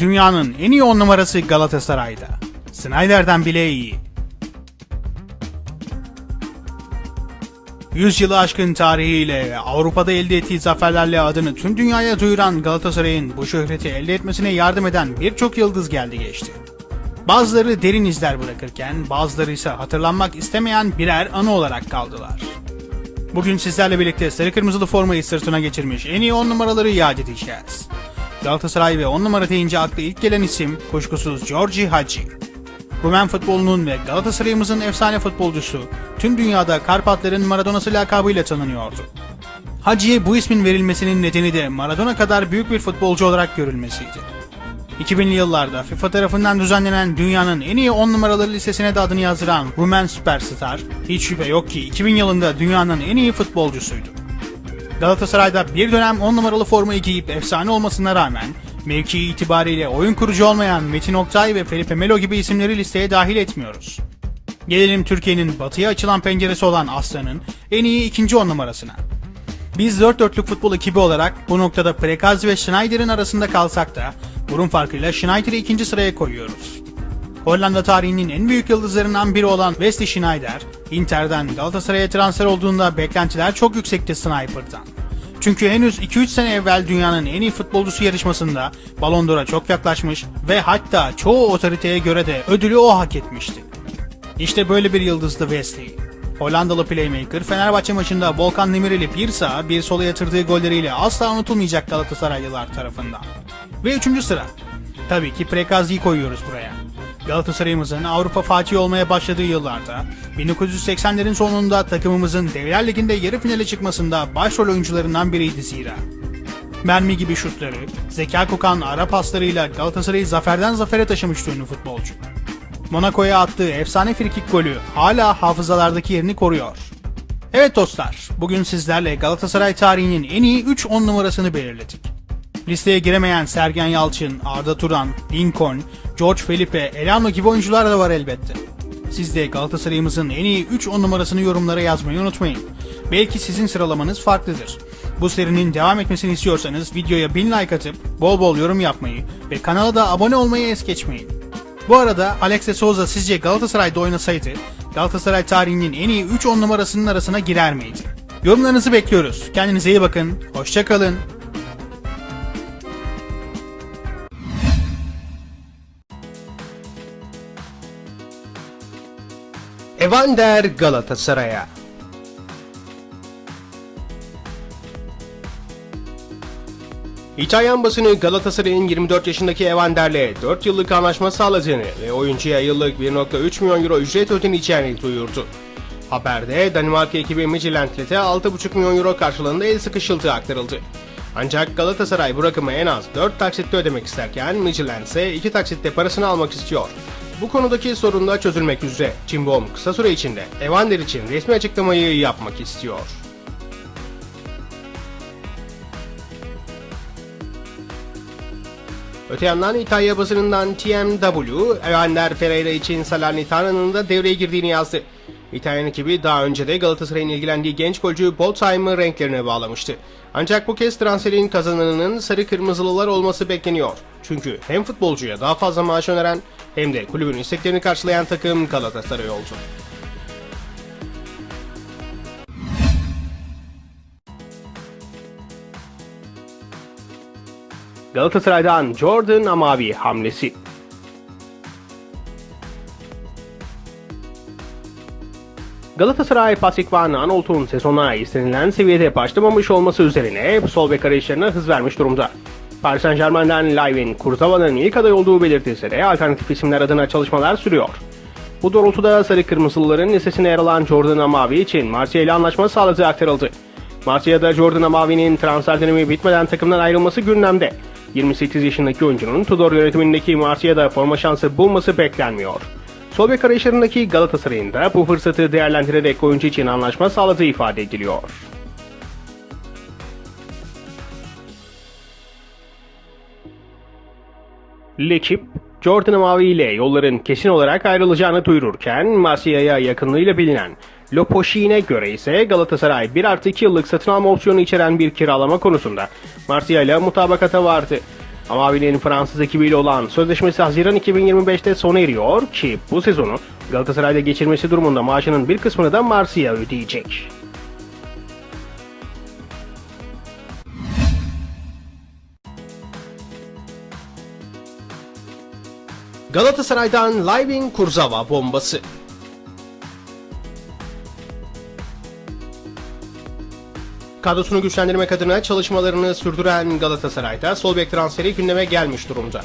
dünyanın en iyi on numarası Galatasaray'da. Snyder'den bile iyi. 100 yılı aşkın tarihiyle Avrupa'da elde ettiği zaferlerle adını tüm dünyaya duyuran Galatasaray'ın bu şöhreti elde etmesine yardım eden birçok yıldız geldi geçti. Bazıları derin izler bırakırken bazıları ise hatırlanmak istemeyen birer anı olarak kaldılar. Bugün sizlerle birlikte sarı kırmızılı formayı sırtına geçirmiş en iyi 10 numaraları yad edeceğiz. Galatasaray ve 10 numara deyince akla ilk gelen isim kuşkusuz Giorgi Hagi. Rumen futbolunun ve Galatasaray'ımızın efsane futbolcusu tüm dünyada Karpatların Maradona'sı lakabıyla tanınıyordu. Hagi'ye bu ismin verilmesinin nedeni de Maradona kadar büyük bir futbolcu olarak görülmesiydi. 2000'li yıllarda FIFA tarafından düzenlenen dünyanın en iyi 10 numaraları listesine de adını yazdıran Rumen süperstar, hiç şüphe yok ki 2000 yılında dünyanın en iyi futbolcusuydu. Galatasaray'da bir dönem 10 numaralı formayı giyip efsane olmasına rağmen mevki itibariyle oyun kurucu olmayan Metin Oktay ve Felipe Melo gibi isimleri listeye dahil etmiyoruz. Gelelim Türkiye'nin batıya açılan penceresi olan Aslan'ın en iyi ikinci 10 numarasına. Biz dört dörtlük futbol ekibi olarak bu noktada Prekazi ve Schneider'in arasında kalsak da burun farkıyla Schneider'i ikinci sıraya koyuyoruz. Hollanda tarihinin en büyük yıldızlarından biri olan Wesley Schneider, Inter'den Galatasaray'a transfer olduğunda beklentiler çok yüksekti Sniper'dan. Çünkü henüz 2-3 sene evvel dünyanın en iyi futbolcusu yarışmasında Ballon d'Or'a çok yaklaşmış ve hatta çoğu otoriteye göre de ödülü o hak etmişti. İşte böyle bir yıldızdı Wesley. Hollandalı playmaker Fenerbahçe maçında Volkan Demirel'i bir sağa bir sola yatırdığı golleriyle asla unutulmayacak Galatasaraylılar tarafından. Ve üçüncü sıra. Tabii ki Prekazi'yi koyuyoruz buraya. Galatasaray'ımızın Avrupa Fatih olmaya başladığı yıllarda 1980'lerin sonunda takımımızın Devler Ligi'nde yarı finale çıkmasında başrol oyuncularından biriydi zira. Mermi gibi şutları, zeka kokan ara paslarıyla Galatasaray'ı zaferden zafere taşımıştı ünlü futbolcu. Monaco'ya attığı efsane frikik golü hala hafızalardaki yerini koruyor. Evet dostlar, bugün sizlerle Galatasaray tarihinin en iyi 3 10 numarasını belirledik. Listeye giremeyen Sergen Yalçın, Arda Turan, Lincoln, George Felipe, Elano gibi oyuncular da var elbette. Siz de Galatasaray'ımızın en iyi 3 10 numarasını yorumlara yazmayı unutmayın. Belki sizin sıralamanız farklıdır. Bu serinin devam etmesini istiyorsanız videoya 1000 like atıp bol bol yorum yapmayı ve kanala da abone olmayı es geçmeyin. Bu arada Alex de Souza sizce Galatasaray'da oynasaydı Galatasaray tarihinin en iyi 3 10 numarasının arasına girer miydi? Yorumlarınızı bekliyoruz. Kendinize iyi bakın. Hoşçakalın. Evander Galatasaray'a. İtalyan basını Galatasaray'ın 24 yaşındaki Evander'le 4 yıllık anlaşma sağladığını ve oyuncuya yıllık 1.3 milyon euro ücret ödeneceğini duyurdu. Haberde Danimarka ekibi Midtjylland'le 6.5 milyon euro karşılığında el sıkışıldığı aktarıldı. Ancak Galatasaray bu rakamı en az 4 taksitte ödemek isterken Midtjylland ise 2 taksitte parasını almak istiyor. Bu konudaki sorun da çözülmek üzere. Cimbom kısa süre içinde Evander için resmi açıklamayı yapmak istiyor. Öte yandan İtalya basınından TMW, Evander Ferreira için Salernitaná'nın da devreye girdiğini yazdı. İtalyan ekibi daha önce de Galatasaray'ın ilgilendiği genç golcü Boltzheim'ı renklerine bağlamıştı. Ancak bu kez transferin kazananının sarı kırmızılılar olması bekleniyor. Çünkü hem futbolcuya daha fazla maaş öneren hem de kulübün isteklerini karşılayan takım Galatasaray oldu. Galatasaray'dan Jordan Amavi hamlesi. Galatasaray Patrick Van Aanholt'un sezona istenilen seviyede başlamamış olması üzerine sol bek arayışlarına hız vermiş durumda. Paris Saint Germain'den Live'in Kurzava'nın ilk aday olduğu belirtilse de alternatif isimler adına çalışmalar sürüyor. Bu doğrultuda Sarı Kırmızılıların listesine yer alan Jordan Amavi için Marsilya ile anlaşma sağladığı aktarıldı. Marsilya'da Jordan Amavi'nin transfer dönemi bitmeden takımdan ayrılması gündemde. 28 yaşındaki oyuncunun Tudor yönetimindeki Marsilya'da forma şansı bulması beklenmiyor. Sol bek arayışlarındaki Galatasaray'ın da bu fırsatı değerlendirerek oyuncu için anlaşma sağladığı ifade ediliyor. Lekip, Jordan Amavi ile yolların kesin olarak ayrılacağını duyururken Marsilya'ya yakınlığıyla bilinen Lopoşi'ne göre ise Galatasaray 1 artı 2 yıllık satın alma opsiyonu içeren bir kiralama konusunda Marsilya ile mutabakata vardı. Amavi'nin Fransız ekibiyle olan sözleşmesi Haziran 2025'te sona eriyor ki bu sezonu Galatasaray'da geçirmesi durumunda maaşının bir kısmını da Marsilya ödeyecek. Galatasaray'dan Living Kurzawa bombası. Kadrosunu güçlendirmek adına çalışmalarını sürdüren Galatasaray'da sol bek transferi gündeme gelmiş durumda.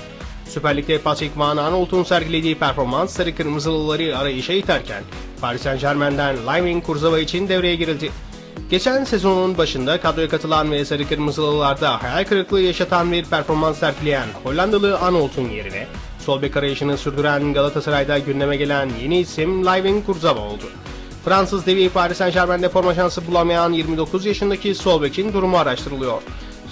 Süper Lig'de Patrick Van Aanholt'un sergilediği performans sarı kırmızılıları arayışa iterken Paris Saint Germain'den Living Kurzawa için devreye girildi. Geçen sezonun başında kadroya katılan ve sarı kırmızılılarda hayal kırıklığı yaşatan bir performans sergileyen Hollandalı Aanholt'un yerine sol bek arayışını sürdüren Galatasaray'da gündeme gelen yeni isim Living Kurzawa oldu. Fransız devi Paris Saint Germain'de forma şansı bulamayan 29 yaşındaki sol bekin durumu araştırılıyor.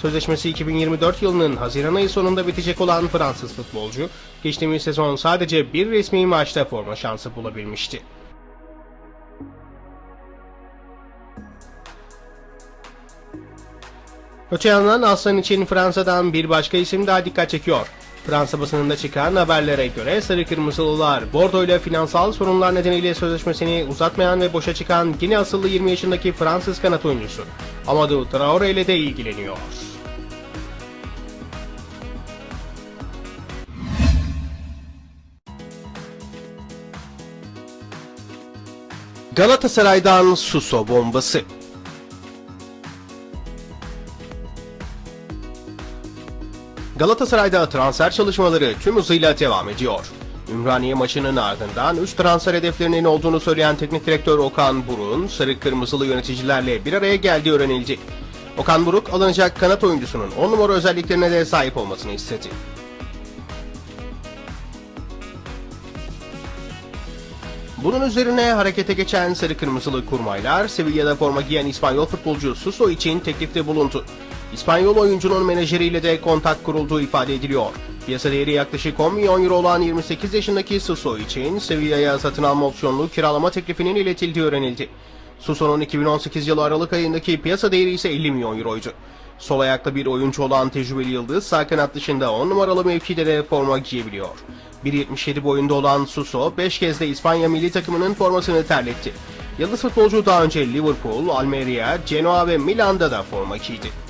Sözleşmesi 2024 yılının Haziran ayı sonunda bitecek olan Fransız futbolcu, geçtiğimiz sezon sadece bir resmi maçta forma şansı bulabilmişti. Öte yandan Aslan için Fransa'dan bir başka isim daha dikkat çekiyor. Fransa basınında çıkan haberlere göre Sarı Kırmızılılar Bordeaux ile finansal sorunlar nedeniyle sözleşmesini uzatmayan ve boşa çıkan Gine asıllı 20 yaşındaki Fransız kanat oyuncusu Amadou Traore ile de ilgileniyor. Galatasaray'dan Suso bombası. Galatasaray'da transfer çalışmaları tüm hızıyla devam ediyor. Ümraniye maçının ardından 3 transfer hedeflerinin olduğunu söyleyen teknik direktör Okan Buruk'un sarı kırmızılı yöneticilerle bir araya geldiği öğrenildi. Okan Buruk alınacak kanat oyuncusunun 10 numara özelliklerine de sahip olmasını istedi. Bunun üzerine harekete geçen sarı kırmızılı kurmaylar Sevilla'da forma giyen İspanyol futbolcu Suso için teklifte bulundu. İspanyol oyuncunun menajeriyle de kontak kurulduğu ifade ediliyor. Piyasa değeri yaklaşık 10 milyon euro olan 28 yaşındaki Suso için Sevilla'ya satın alma opsiyonlu kiralama teklifinin iletildiği öğrenildi. Suso'nun 2018 yılı Aralık ayındaki piyasa değeri ise 50 milyon euroydu. Sol ayakta bir oyuncu olan tecrübeli yıldız sağ kanat dışında 10 numaralı mevkide de forma giyebiliyor. 1.77 boyunda olan Suso 5 kez de İspanya milli takımının formasını terletti. Yıldız futbolcu daha önce Liverpool, Almeria, Genoa ve Milan'da da forma giydi.